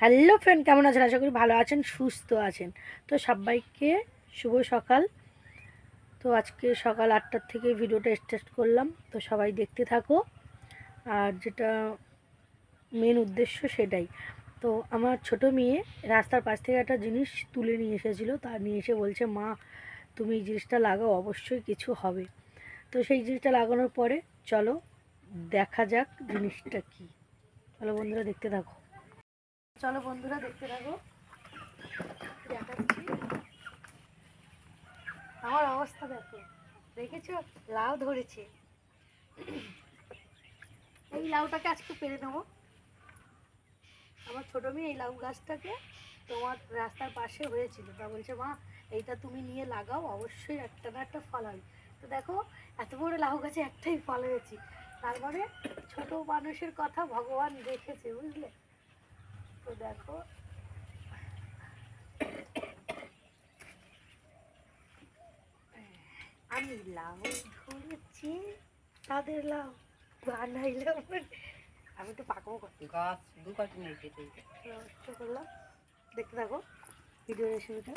Hello friend কেমন আছেন? আশা করি ভালো আছেন, সুস্থ আছেন। তো সবাইকে শুভ সকাল। তো আজকে সকাল আটটার থেকে ভিডিওটা স্টার্ট করলাম। তো সবাই দেখতে থাকো। আর যেটা মেন উদ্দেশ্য সেটাই। তো আমার ছোট মেয়ে রাস্তার পাশ থেকে একটা জিনিস তুলে নিয়ে এসেছিল। তা নিয়ে এসে বলছে, মা, তুমি এই জিনিসটা লাগাও, অবশ্যই কিছু হবে। তো সেই জিনিসটা লাগানোর পরে চলো, দেখা যাক জিনিসটা কি। চলো বন্ধুরা, দেখতে থাকো। চলো বন্ধুরা, দেখতে থাকো। দেখাচ্ছি। আমার অবস্থা দেখো। দেখেছ? লাউ ধরেছে। এই লাউটাকে আজকে পেরে নেব। আমার ছোটো মেয়ে এই লাউ গাছটাকে তোমার রাস্তার পাশে হয়েছিল। তা বলছে, মা, এইটা তুমি নিয়ে লাগাও, অবশ্যই একটা না একটা ফল হবে। তো দেখো, এত বড় লাউ গাছে একটাই ফল হয়েছে। তারপরে ছোট মানুষের কথা ভগবান দেখেছে, বুঝলে? দেখো। আমি লাউ ধরেছি তাদের লাউ বানাইলাম। আমি তো পাকবো করতে। গাছ দু কাটি নেই কেটে করলাম দেখতে থাকো ভিডিও রেসিপিটা